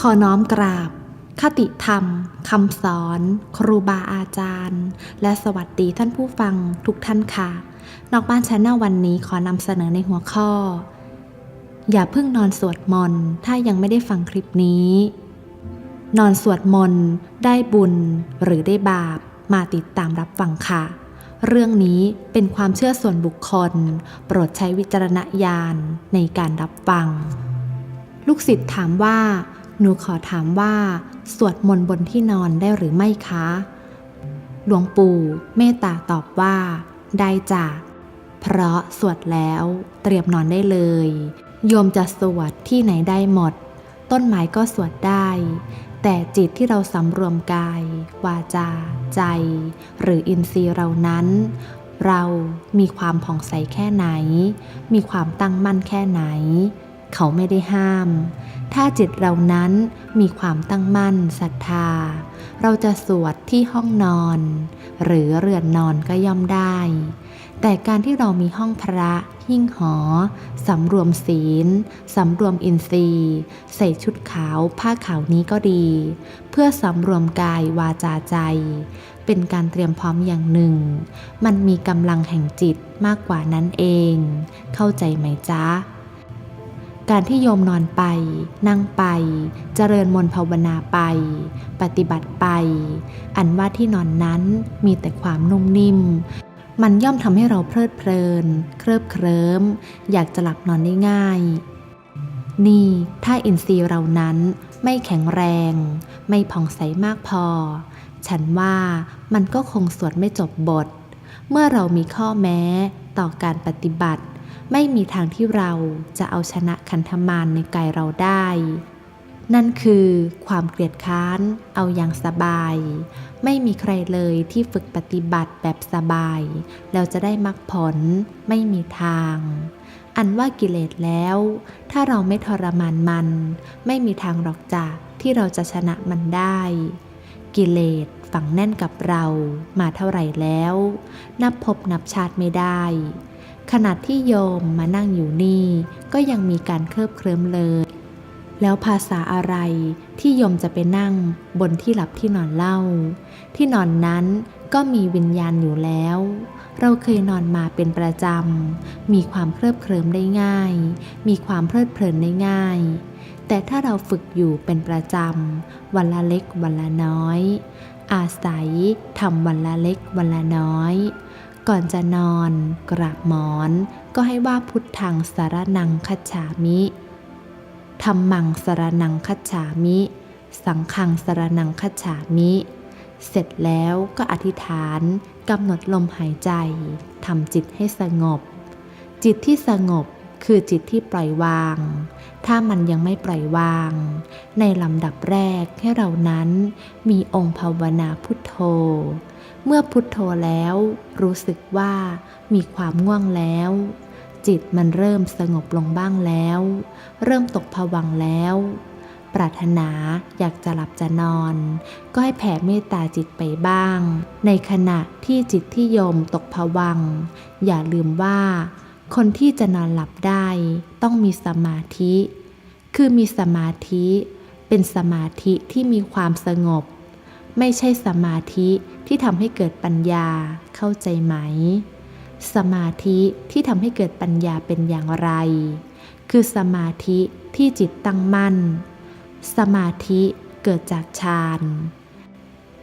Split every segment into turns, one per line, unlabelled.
ขอน้อมกราบ คติธรรมคำสอน ครูบาอาจารย์ และสวัสดีท่านผู้ฟังทุกท่านค่ะ นอกบ้านชาแนลวันนี้ขอนำเสนอในหัวข้อ อย่าเพิ่งนอนสวดมนต์ถ้ายังไม่ได้ฟังคลิปนี้ นอนสวดมนต์ได้บุญหรือได้บาปมาติดตามรับฟังค่ะ เรื่องนี้เป็นความเชื่อส่วนบุคคล โปรดใช้วิจารณญาณในการรับฟัง ลูกศิษย์ถามว่า หนูขอถามว่า สวดมนต์บนที่นอนได้หรือไม่คะ หลวงปู่เมตตาตอบว่า ได้จ้ะ เพราะสวดแล้วเตรียมนอนได้เลย โยมจะสวดที่ไหนได้หมด ต้นไม้ก็สวดได้ แต่จิตที่เราสำรวมกาย วาจา ใจ หรืออินทรีย์เรานั้น เรามีความผ่องใสแค่ไหน มีความตั้งมั่นแค่ไหน เขาไม่ได้ห้าม ถ้าจิตเรานั้นมีความตั้งมั่นศรัทธา เราจะสวดที่ห้องนอน หรือเรือนนอนก็ย่อมได้ แต่การที่เรามีห้องพระหิ้งหอ สำรวมศีล สำรวมอินทรีย์ ใส่ชุดขาวผ้าขาวนี้ก็ดี เพื่อสำรวมกายวาจาใจ เป็นการเตรียมพร้อมอย่างหนึ่ง มันมีกำลังแห่งจิตมากกว่านั้นเอง เข้าใจไหมจ๊ะ การที่โยมนอนไป นั่งไป เจริญมนภาวนาไป ปฏิบัติไป อันว่าที่นอนนั้นมีแต่ความนุ่มนิ่ม มันย่อมทำให้เราเพลิดเพลิน เคลิบเคลิ้ม อยากจะหลับนอนได้ง่าย นี่ถ้าอินทรีย์เรานั้นไม่แข็งแรง ไม่ผ่องใสมากพอ ฉันว่ามันก็คงสวดไม่จบบท เมื่อเรามีข้อแม้ต่อการปฏิบัติ ไม่มีทางที่เราจะเอาชนะคันธมารในกายเราได้ นั่นคือความเกลียดค้าน เอาอย่างสบาย ไม่มีใครเลยที่ฝึกปฏิบัติแบบสบาย แล้วจะได้มรรคผลไม่มีทาง อันว่ากิเลสแล้ว ถ้าเราไม่ทรมานมัน ไม่มีทางหรอกจากที่เราจะชนะมันได้ กิเลสฝังแน่นกับเรามาเท่าไหร่แล้ว นับพบนับชาติไม่ได้ ขนาดที่โยมมานั่งอยู่นี่ ก็ยังมีการเคลิบเคลิ้มเลย แล้วภาษาอะไรที่โยมจะไปนั่งบนที่หลับที่นอนเล่า ที่นอนนั้นก็มีวิญญาณอยู่แล้ว เราเคยนอนมาเป็นประจำ มีความเคลิบเคลิ้มได้ง่าย มีความเพลิดเพลินได้ง่าย แต่ถ้าเราฝึกอยู่เป็นประจำ วันละเล็กวันละน้อย อาศัยทำวันละเล็กวันละน้อย ก่อนจะนอนกราบหมอน ก็ให้ว่าพุทธังสารนังคัจฉามิธรรมังสารนังคัจฉามิ สังฆังสารนังคัจฉามิ เสร็จแล้วก็อธิษฐานกำหนดลมหายใจทำจิตให้สงบ จิตที่สงบคือจิตที่ปล่อยวาง ถ้ามันยังไม่ปล่อยวาง ในลำดับแรกให้เรานั้นมีองค์ภาวนาพุทโธ เมื่อพุทโธแล้ว รู้สึกว่ามีความง่วงแล้ว จิตมันเริ่มสงบลงบ้างแล้ว เริ่มตกผวังแล้ว ปรารถนาอยากจะหลับจะนอน ก็ให้แผ่เมตตาจิตไปบ้าง ในขณะที่จิตที่โยมตกผวัง อย่าลืมว่า คนที่จะนอนหลับได้ต้องมีสมาธิ คือมีสมาธิ เป็นสมาธิที่มีความสงบ ไม่ใช่สมาธิที่ทำให้เกิดปัญญาเข้าใจไหม สมาธิที่ทำให้เกิดปัญญาเป็นอย่างไร คือสมาธิที่จิตตั้งมั่น สมาธิเกิดจากฌาน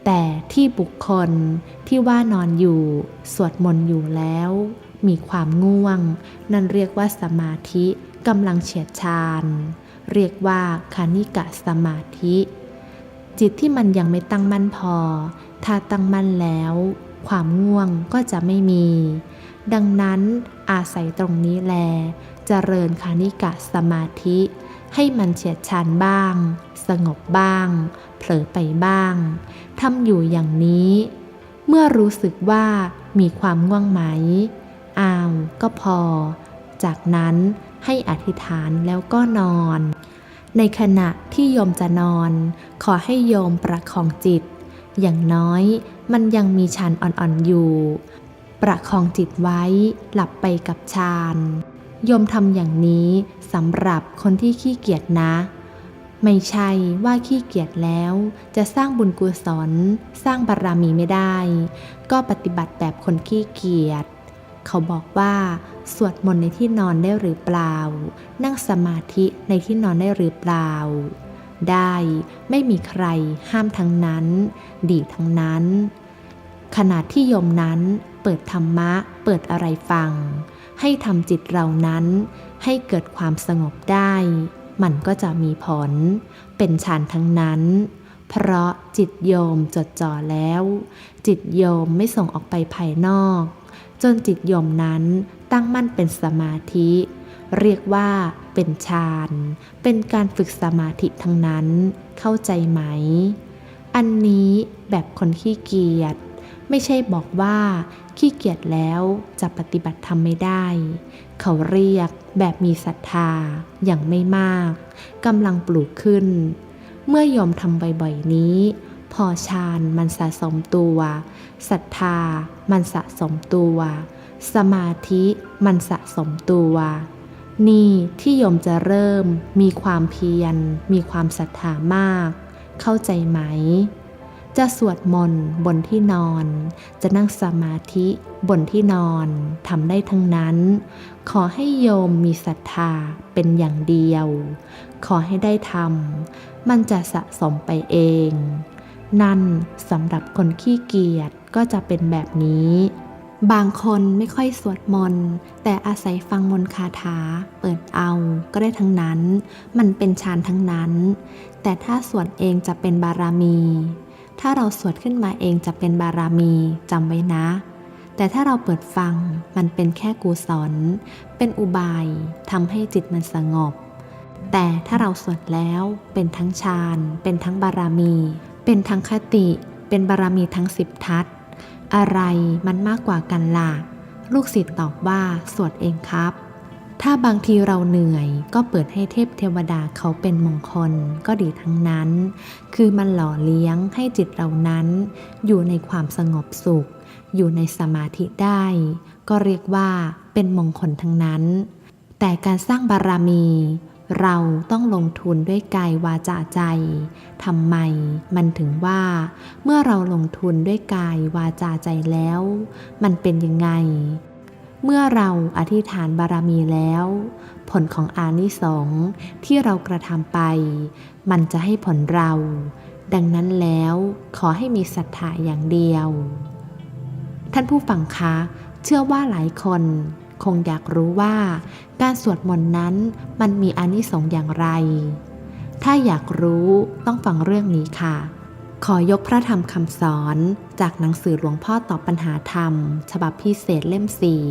แต่ที่บุคคลที่ว่านอนอยู่ สวดมนต์อยู่แล้ว มีความง่วง นั่นเรียกว่าสมาธิกำลังเฉียดฌานเรียกว่าคานิกะสมาธิ จิตที่มันยังไม่ตั้งมั่นพอ ถ้าตั้งมั่นแล้ว ความง่วงก็จะไม่มี ดังนั้นอาศัยตรงนี้แล เจริญคานิกะสมาธิ ให้มันเฉียดชานบ้าง สงบบ้าง เผลอไปบ้างทำอยู่อย่างนี้ เมื่อรู้สึกว่ามีความง่วงไหม อ้าว ก็พอ จากนั้นให้อธิษฐานแล้วก็นอน ในขณะที่โยมจะนอน ขอให้โยมประคองจิต อย่างน้อยมันยังมีฌานอ่อนๆอยู่ ประคองจิตไว้หลับไปกับฌานโยมทำอย่างนี้สำหรับคนที่ขี้เกียจนะ ไม่ใช่ว่าขี้เกียจแล้ว จะสร้างบุญกุศลสร้างบารมีไม่ได้ ก็ปฏิบัติแบบคนขี้เกียจเขาบอกว่า สวดมนต์ในที่นอนได้หรือเปล่า นั่งสมาธิในที่นอนได้หรือเปล่า ได้ไม่มีใครห้ามทั้งนั้น ดีทั้งนั้น ขณะที่โยมนั้นเปิดธรรมะ เปิดอะไรฟัง ให้ทำจิตเรานั้น ให้เกิดความสงบได้ มันก็จะมีผล เป็นฌานทั้งนั้น เพราะจิตโยมจดจ่อแล้ว จิตโยมไม่ส่งออกไปภายนอก จนจิตโยมนั้น ตั้งมั่นเป็นสมาธิ เรียกว่าเป็นฌาน เป็นการฝึกสมาธิทั้งนั้น เข้าใจไหม อันนี้แบบคนขี้เกียจ ไม่ใช่บอกว่าขี้เกียจแล้วจะปฏิบัติธรรมไม่ได้ เขาเรียกแบบมีศรัทธาอย่างไม่มากกำลังปลูกขึ้น เมื่อยอมทำบ่อยๆนี้ พอฌานมันสะสมตัวศรัทธามันสะสมตัว สมาธิมันสะสมตัว นี่ที่โยมจะเริ่มมีความเพียร มีความศรัทธามาก เข้าใจไหม จะสวดมนต์บนที่นอน จะนั่งสมาธิบนที่นอนทำได้ทั้งนั้น ขอให้โยมมีศรัทธาเป็นอย่างเดียว ขอให้ได้ทำมันจะสะสมไปเอง นั่นสำหรับคนขี้เกียจก็จะเป็นแบบนี้ บางคนไม่ค่อยสวดมนต์แต่อาศัยฟังมนต์คาถาเปิดเอาก็ได้ทั้งนั้น มันเป็นฌานทั้งนั้น แต่ถ้าสวดเองจะเป็นบารามี ถ้าเราสวดขึ้นมาเองจะเป็นบารามีจำไว้นะ แต่ถ้าเราเปิดฟังมันเป็นแค่กุศลเป็นอุบายทำให้จิตมันสงบ แต่ถ้าเราสวดแล้วเป็นทั้งฌานเป็นทั้งบารามี เป็นทั้งคติ เป็นบารามีทั้งสิบทัศ อะไรมันมากกว่ากันล่ะ ลูกศิษย์ตอบว่าสวดเองครับ ถ้าบางทีเราเหนื่อยก็เปิดให้เทพเทวดาเขาเป็นมงคลก็ดีทั้งนั้น คือมันหล่อเลี้ยงให้จิตเรานั้น อยู่ในความสงบสุข อยู่ในสมาธิได้ ก็เรียกว่าเป็นมงคลทั้งนั้น แต่การสร้างบารมี เราต้องลงทุนด้วยกายวาจาใจทำไม มันถึงว่า เมื่อเราลงทุนด้วยกายวาจาใจแล้ว มันเป็นยังไง เมื่อเราอธิษฐานบารมีแล้ว ผลของอานิสงส์ที่เรากระทำไป มันจะให้ผลเรา ดังนั้นแล้วขอให้มีศรัทธาอย่างเดียว ท่านผู้ฟังคะ เชื่อว่าหลายคน คงอยากรู้ว่า การสวดมนต์นั้นมันมีอานิสงส์อย่างไร ถ้าอยากรู้ต้องฟังเรื่องนี้ค่ะ ขอยกพระธรรมคำสอนจากหนังสือหลวงพ่อตอบปัญหาธรรม ฉบับพิเศษเล่ม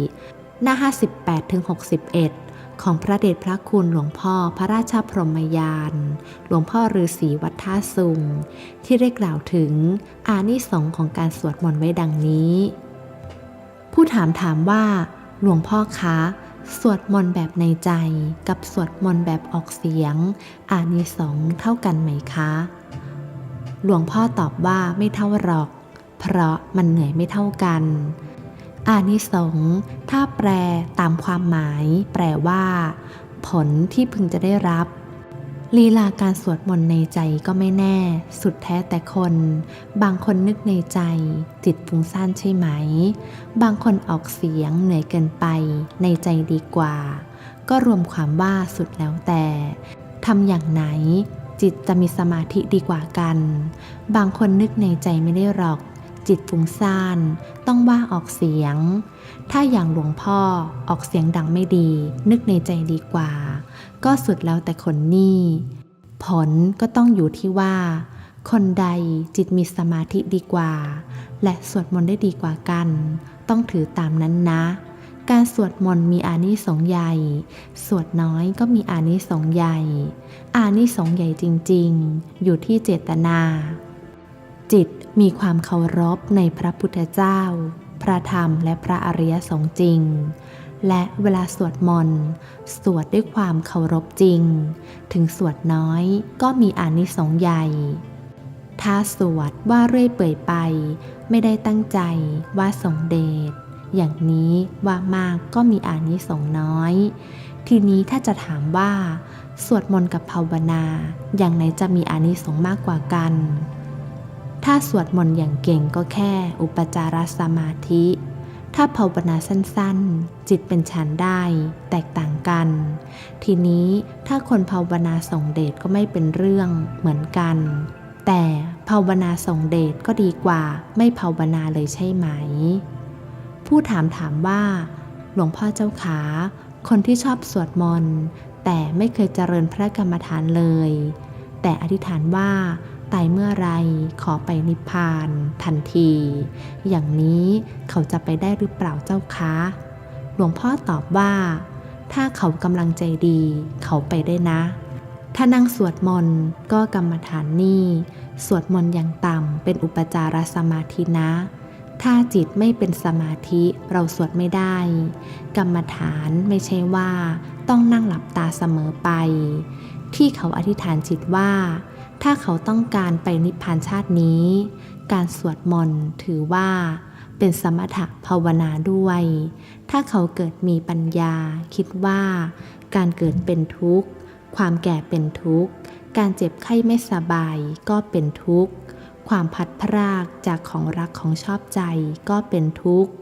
4 หน้า 58ถึง61 ของพระเดชพระคุณหลวงพ่อพระราชพรหมยาน หลวงพ่อฤาษีวัดท่าสุง ที่ได้กล่าวถึงอานิสงส์ของการสวดมนต์ไว้ดังนี้ ผู้ถามถามว่า หลวงพ่อคะสวดมนต์แบบในใจกับสวดมนต์แบบออกเสียง อานิสงส์เท่ากันไหมคะ หลวงพ่อตอบว่าไม่เท่าหรอก เพราะมันเหนื่อยไม่เท่ากัน อานิสงส์ถ้าแปลตามความหมาย แปลว่า ผลที่พึงจะได้รับ ลีลาการสวดมนต์ในใจก็ไม่แน่ สุดแท้แต่คน บางคนนึกในใจ จิตฟุ้งซ่านใช่ไหม บางคนออกเสียงเหนื่อยเกินไป ในใจดีกว่า ก็รวมความว่าสุดแล้วแต่ทำอย่างไหน จิตจะมีสมาธิดีกว่ากัน บางคนนึกในใจไม่ได้หรอก จิตฟุ้งซ่าน ต้องว่าออกเสียง ถ้าอย่างหลวงพ่อออกเสียงดังไม่ดี นึกในใจดีกว่า ก็สุดแล้วแต่คนนี่ผลก็ต้องอยู่ที่ว่า คนใดจิตมีสมาธิดีกว่า และสวดมนต์ได้ดีกว่ากัน ต้องถือตามนั้นนะ การสวดมนต์มีอานิสงส์ใหญ่ สวดน้อยก็มีอานิสงส์ใหญ่ อานิสงส์ใหญ่จริงๆ อยู่ที่เจตนา จิตมีความเคารพในพระพุทธเจ้า พระธรรมและพระอริยสงฆ์จริง และเวลาสวดมนต์ สวดด้วยความเคารพจริง ถึงสวดน้อยก็มีอานิสงส์ใหญ่ ถ้าสวดว่าเรื่อยเปื่อยไป ไม่ได้ตั้งใจว่าสงเดช อย่างนี้ว่ามากก็มีอานิสงส์น้อย ทีนี้ถ้าจะถามว่า สวดมนต์กับภาวนา อย่างไหนจะมีอานิสงส์มากกว่ากัน ถ้าสวดมนต์อย่างเก่งก็แค่อุปจารสมาธิ ถ้าภาวนาสั้นๆ จิตเป็นฌานได้แตกต่างกัน ทีนี้ถ้าคนภาวนาส่งเดชก็ไม่เป็นเรื่องเหมือนกัน แต่ภาวนาส่งเดชก็ดีกว่าไม่ภาวนาเลยใช่ไหม ผู้ถามถามว่า หลวงพ่อเจ้าขา คนที่ชอบสวดมนต์แต่ไม่เคยเจริญพระกรรมฐานเลย แต่อธิษฐานว่า ตายเมื่อไรขอไปนิพพาน ทันที อย่างนี้เขาจะไปได้หรือเปล่าเจ้าคะ หลวงพ่อตอบว่า ถ้าเขากำลังใจดี เขาไปได้นะ ถ้านั่งสวดมนต์ก็กรรมฐานนี่สวดมนต์อย่างต่ำเป็นอุปจารสมาธินะ ถ้าจิตไม่เป็นสมาธิเราสวดไม่ได้ กรรมฐานไม่ใช่ว่า ต้องนั่งหลับตาเสมอไป ที่เขาอธิษฐานจิตว่า ถ้าเขาต้องการไปนิพพานชาตินี้ การสวดมนต์ถือว่าเป็นสมถะภาวนาด้วย ถ้าเขาเกิดมีปัญญา คิดว่าการเกิดเป็นทุกข์ ความแก่เป็นทุกข์ การเจ็บไข้ไม่สบายก็เป็นทุกข์ ความพัดพรากจากของรักของชอบใจก็เป็นทุกข์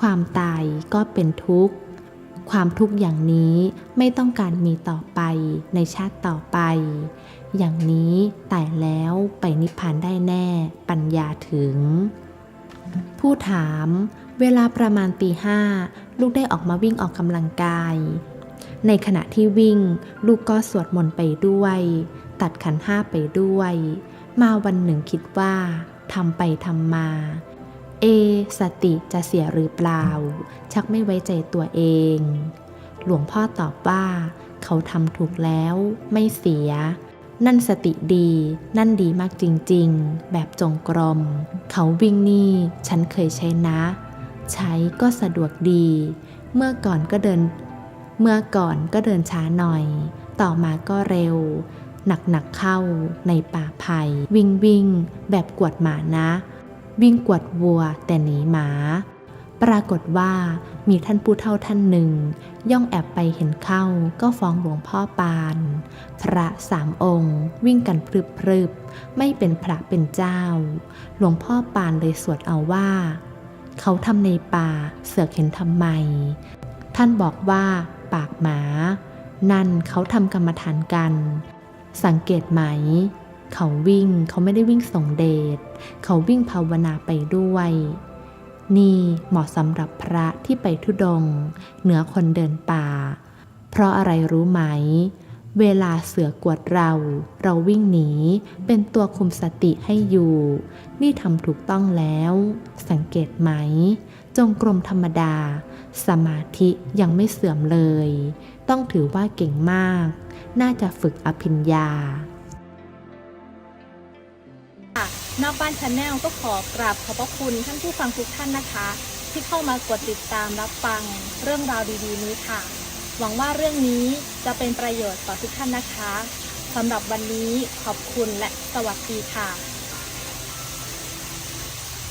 ความตายก็เป็นทุกข์ ความทุกข์อย่างนี้ไม่ต้องการมีต่อไปในชาติต่อไป อย่างนี้ตายแล้วไปนิพพานได้แน่ปัญญาถึง ผู้ถาม เวลาประมาณตีห้าลูกได้ออกมาวิ่งออกกำลังกาย ในขณะที่วิ่ง ลูกก็สวดมนต์ไปด้วย ตัดขันห้าไปด้วย มาวันหนึ่งคิดว่าทำไปทำมา เอ สติจะเสียหรือเปล่า ชักไม่ไว้ใจตัวเอง หลวงพ่อตอบว่า เขาทำถูกแล้วไม่เสีย นั่นสติดี นั่นดีมากจริงๆ แบบจงกรม เขาวิ่งนี่ฉันเคยใช้นะ ใช้ก็สะดวกดี เมื่อก่อนก็เดิน เมื่อก่อนก็เดินช้าหน่อย ต่อมาก็เร็ว หนักๆเข้าในป่าไผ่วิ่งวิ่งแบบกวดหมานะ วิ่งกวดวัวแต่หนีหมา ปรากฏว่ามีท่านผู้เฒ่าท่านหนึ่ง ย่องแอบไปเห็นเข้าก็ฟ้องหลวงพ่อปาน พระสามองค์ วิ่งกันพรึบพรึบไม่เป็นพระเป็นเจ้า หลวงพ่อปานเลยสวดเอาว่า เขาทำในป่าเสือกเห็นทำไม ท่านบอกว่าปากหมา นั่นเขาทำกรรมฐานกัน สังเกตไหม เขาวิ่งเขาไม่ได้วิ่งส่งเดช เขาวิ่งภาวนาไปด้วย นี่เหมาะสำหรับพระที่ไปทุดง เหนือคนเดินป่า เพราะอะไรรู้ไหม เวลาเสือกวดเรา เราวิ่งหนี เป็นตัวคุมสติให้อยู่ นี่ทำถูกต้องแล้ว สังเกตไหม จงกรมธรรมดา สมาธิยังไม่เสื่อมเลย ต้องถือว่าเก่งมาก น่าจะฝึกอภิญญา
นอกบ้านชาแนลก็ขอกราบขอบพระคุณท่านผู้ฟังทุกท่านนะคะ ที่เข้ามากดติดตามรับฟังเรื่องราวดีๆนี้ค่ะ หวังว่าเรื่องนี้จะเป็นประโยชน์ต่อทุกท่านนะคะสำหรับวันนี้ขอบคุณและสวัสดีค่ะ